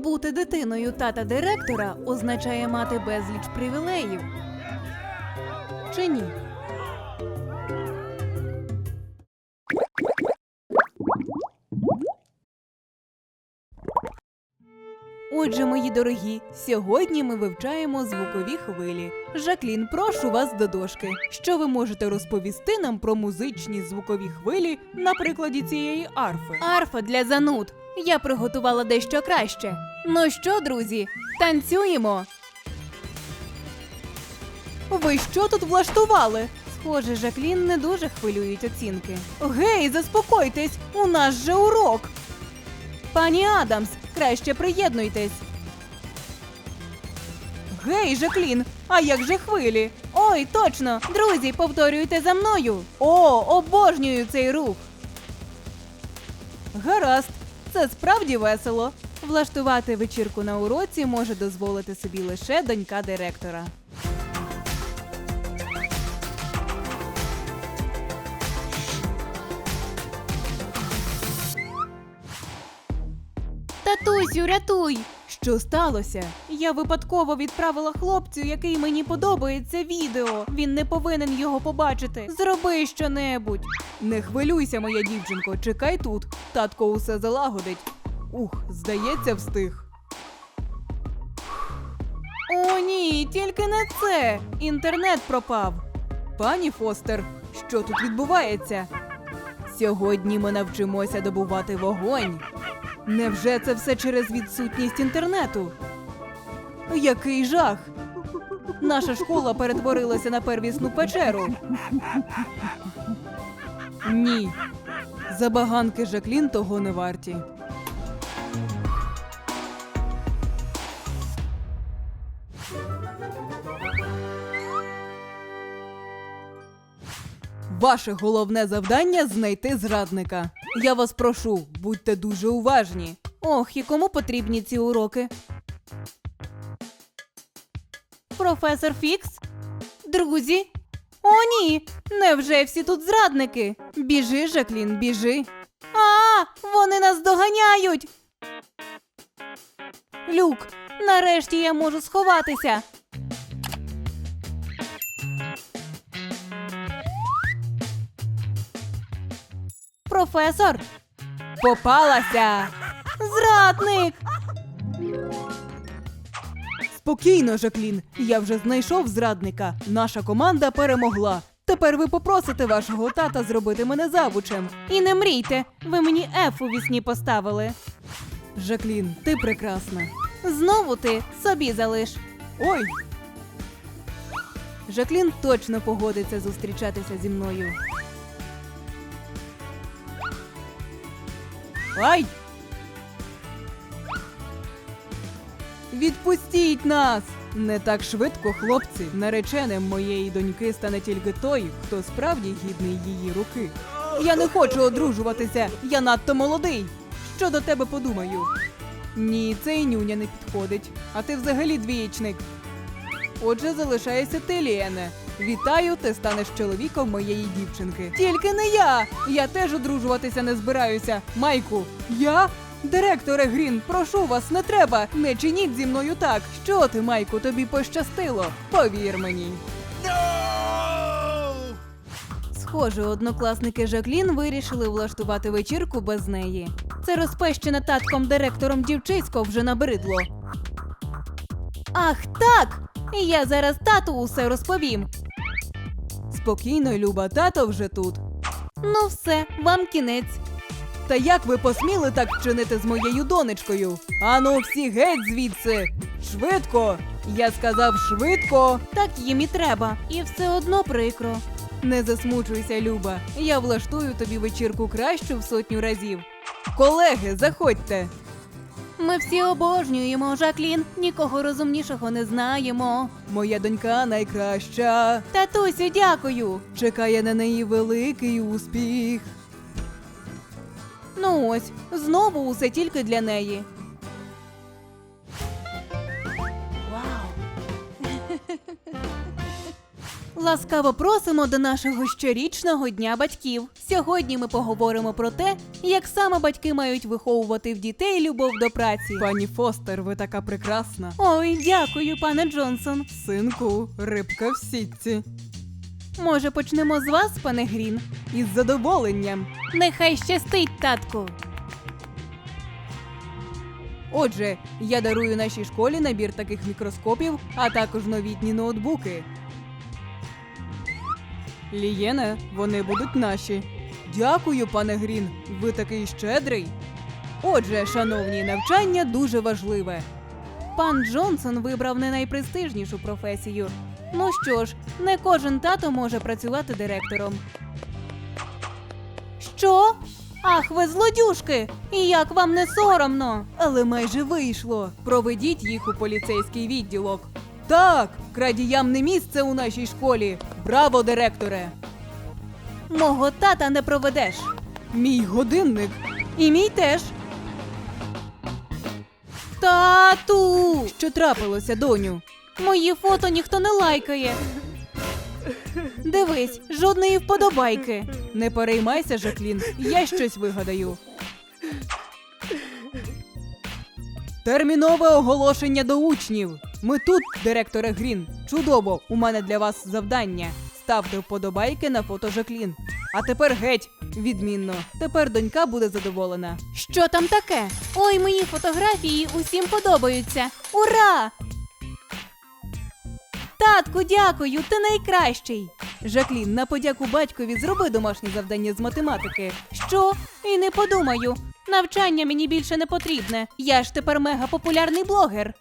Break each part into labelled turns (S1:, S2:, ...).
S1: Бути дитиною тата директора означає мати безліч привілеїв. Чи ні? Отже, мої дорогі, сьогодні ми вивчаємо звукові хвилі. Жаклін, прошу вас до дошки. Що ви можете розповісти нам про музичні звукові хвилі на прикладі цієї арфи? Арфа для зануд. Я приготувала дещо краще. Ну що, друзі, танцюємо. Ви що тут влаштували? Схоже, Жаклін не дуже хвилюють оцінки. Гей, заспокойтесь! У нас же урок. Пані Адамс, краще приєднуйтесь. Гей, Жаклін, а як же хвилі? Ой, точно! Друзі, повторюйте за мною. О, обожнюю цей рух. Гаразд, це справді весело. Влаштувати вечірку на уроці може дозволити собі лише донька директора. Татусю, рятуй! Що сталося? Я випадково відправила хлопцю, який мені подобається, відео. Він не повинен його побачити. Зроби щонебудь. Не хвилюйся, моя дівчинко, чекай тут. Татко усе залагодить. Ух, здається, встиг. О, ні, тільки не це. Інтернет пропав. Пані Фостер, що тут відбувається? Сьогодні ми навчимося добувати вогонь. Невже це все через відсутність інтернету? Який жах! Наша школа перетворилася на первісну печеру. Ні. Забаганки Жаклін того не варті. Ваше головне завдання знайти зрадника. Я вас прошу, будьте дуже уважні. Ох, і кому потрібні ці уроки? Професор Фікс? Друзі? О, ні! Невже всі тут зрадники? Біжи, Жаклін, біжи. А, вони нас доганяють. Люк, нарешті я можу сховатися. Професор. Попалася. Зрадник. Спокійно, Жаклін. Я вже знайшов зрадника. Наша команда перемогла. Тепер ви попросите вашого тата зробити мене завучем. І не мрійте, ви мені Ф у вісні поставили. Жаклін, ти прекрасна. Знову ти собі залиш. Ой. Жаклін точно погодиться зустрічатися зі мною. Ай! Відпустіть нас! Не так швидко, хлопці. Нареченим моєї доньки стане тільки той, хто справді гідний її руки. Я не хочу одружуватися, я надто молодий. Що до тебе подумаю? Ні, цей нюня не підходить. А ти взагалі двієчник. Отже, залишаєшся ти, Ліене. Вітаю, ти станеш чоловіком моєї дівчинки. Тільки не я! Я теж одружуватися не збираюся. Майку, я? Директоре Грін, прошу вас, не треба. Не чиніть зі мною так. Що ти, Майку, тобі пощастило? Повір мені. Схоже, однокласники Жаклін вирішили влаштувати вечірку без неї. Це розпещене татком директором дівчисько вже набридло. Ах, так! Я зараз тату усе розповім. Спокійно, Люба, тато вже тут. Ну, все, вам кінець. Та як ви посміли так вчинити з моєю донечкою? Ану, всі геть звідси! Швидко! Я сказав швидко. Так їм і треба, і все одно прикро. Не засмучуйся, Люба. Я влаштую тобі вечірку кращу в сотню разів. Колеги, заходьте. Ми всі обожнюємо Жаклін, нікого розумнішого не знаємо. Моя донька найкраща. Татусю, дякую. Чекає на неї великий успіх. Ну ось, знову усе тільки для неї. Ласкаво просимо до нашого щорічного дня батьків. Сьогодні ми поговоримо про те, як саме батьки мають виховувати в дітей любов до праці.
S2: Пані Фостер, ви така прекрасна.
S1: Ой, дякую, пане Джонсон.
S2: Синку, рибка в сітці.
S1: Може, почнемо з вас, пане Грін?
S2: Із задоволенням.
S1: Нехай щастить, татку.
S2: Отже, я дарую нашій школі набір таких мікроскопів, а також новітні ноутбуки. Лієне, вони будуть наші. Дякую, пане Грін. Ви такий щедрий. Отже, шановні, навчання дуже важливе.
S1: Пан Джонсон вибрав не найпрестижнішу професію. Ну що ж, не кожен тато може працювати директором. Що? Ах, ви злодюшки! І як вам не соромно?
S2: Але майже вийшло. Проведіть їх у поліцейський відділок. Так, крадіям не місце у нашій школі. Браво, директоре!
S1: Мого тата не проведеш.
S2: Мій годинник.
S1: І мій теж. Тату!
S2: Що трапилося, доню?
S1: Мої фото ніхто не лайкає. Дивись, жодної вподобайки.
S2: Не переймайся, Жаклін, я щось вигадаю. Термінове оголошення до учнів. Ми тут, директоре Грін. Чудово, у мене для вас завдання. Ставте вподобайки на фото Жаклін. А тепер геть, відмінно. Тепер донька буде задоволена.
S1: Що там таке? Ой, мої фотографії усім подобаються. Ура! Татку, дякую, ти найкращий.
S2: Жаклін, на подяку батькові зроби домашнє завдання з математики.
S1: Що? І не подумаю. Навчання мені більше не потрібне. Я ж тепер мега популярний блогер.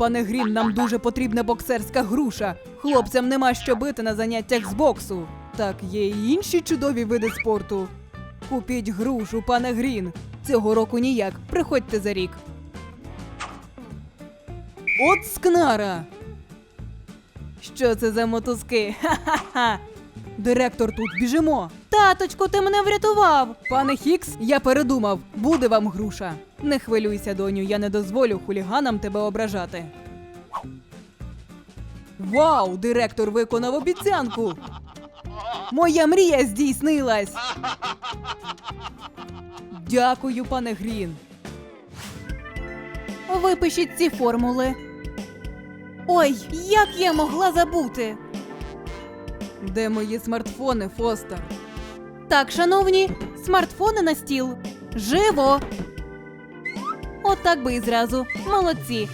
S2: Пане Грін, нам дуже потрібна боксерська груша. Хлопцям нема що бити на заняттях з боксу. Так, є й інші чудові види спорту. Купіть грушу, пане Грін. Цього року ніяк. Приходьте за рік. От скнара. Що це за мотузки? Ха-ха-ха. Директор тут біжимо.
S1: Таточку, ти мене врятував.
S2: Пане Хікс, я передумав, буде вам груша. Не хвилюйся, доню, я не дозволю хуліганам тебе ображати. Вау, директор виконав обіцянку. Моя мрія здійснилась. Дякую, пане Грін.
S1: Випишіть ці формули. Ой, як я могла забути?
S2: Де мої смартфони, Фостер?
S1: Так, шановні, смартфони на стіл. Живо! Отак би і зразу. Молодці.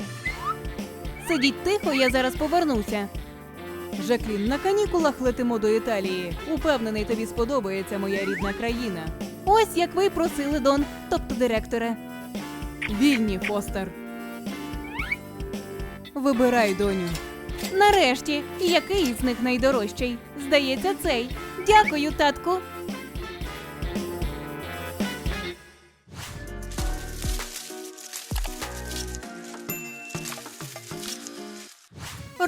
S1: Сидіть тихо, я зараз повернуся.
S2: Жаклін, на канікулах летимо до Італії. Упевнений, тобі сподобається моя рідна країна.
S1: Ось як ви просили, Дон, тобто директоре.
S2: Вільні, Фостер. Вибирай, доню.
S1: Нарешті, який із них найдорожчий? Здається, цей. Дякую, татку.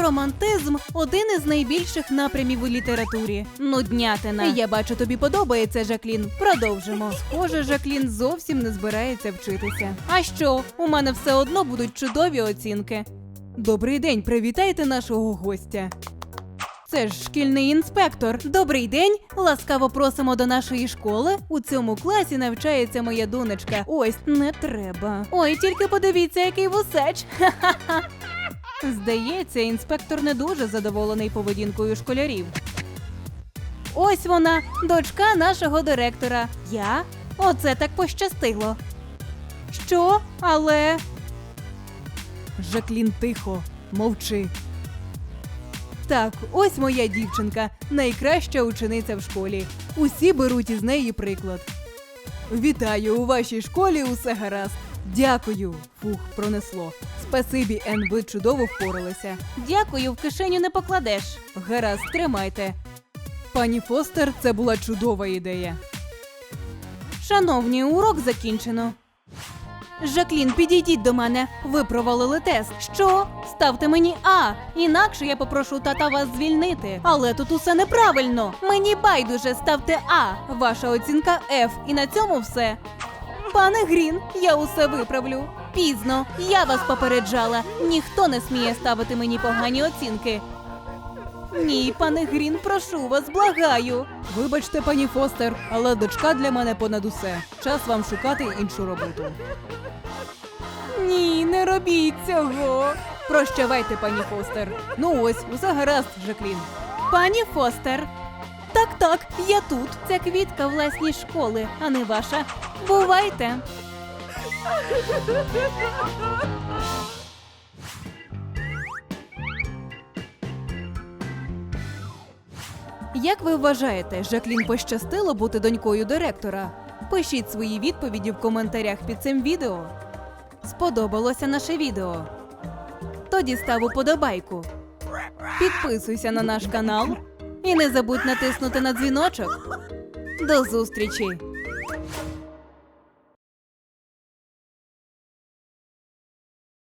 S1: Романтизм один із найбільших напрямів у літературі. Нуднятина.
S2: Я бачу, тобі подобається, Жаклін. Продовжимо. Схоже, Жаклін зовсім не збирається вчитися.
S1: А що? У мене все одно будуть чудові оцінки.
S2: Добрий день, привітайте нашого гостя.
S1: Це ж шкільний інспектор. Добрий день. Ласкаво просимо до нашої школи. У цьому класі навчається моя донечка. Ось не треба. Ой, тільки подивіться, який вусач. Ха-ха-ха. Здається, інспектор не дуже задоволений поведінкою школярів. Ось вона, дочка нашого директора. Я? Оце так пощастило. Що? Але.
S2: Жаклін, тихо, мовчи. Так, ось моя дівчинка, найкраща учениця в школі. Усі беруть із неї приклад. Вітаю, у вашій школі усе гаразд. Дякую. Фух, пронесло. Спасибі, Ен, ви чудово впоралися.
S1: Дякую, в кишеню не покладеш.
S2: Гаразд, тримайте. Пані Фостер, це була чудова ідея.
S1: Шановні, урок закінчено. Жаклін, підійдіть до мене. Ви провалили тест. Що? Ставте мені А. Інакше я попрошу тата вас звільнити. Але тут усе неправильно. Мені байдуже ставте А. Ваша оцінка F. І на цьому все. Пане Грін, я усе виправлю. Пізно, я вас попереджала. Ніхто не сміє ставити мені погані оцінки. Ні, пане Грін, прошу вас, благаю.
S2: Вибачте, пані Фостер, але дочка для мене понад усе. Час вам шукати іншу роботу.
S1: Ні, не робіть цього.
S2: Прощавайте, пані Фостер. Ну ось, усе гаразд, Жаклін.
S1: Пані Фостер. Так, так, я тут. Ця квітка власній школи, а не ваша. Бувайте.
S2: Як ви вважаєте, Жаклін пощастило бути донькою директора? Пишіть свої відповіді в коментарях під цим відео.
S1: Сподобалося наше відео. Тоді став уподобайку. Підписуйся на наш канал і не забудь натиснути на дзвіночок. До зустрічі!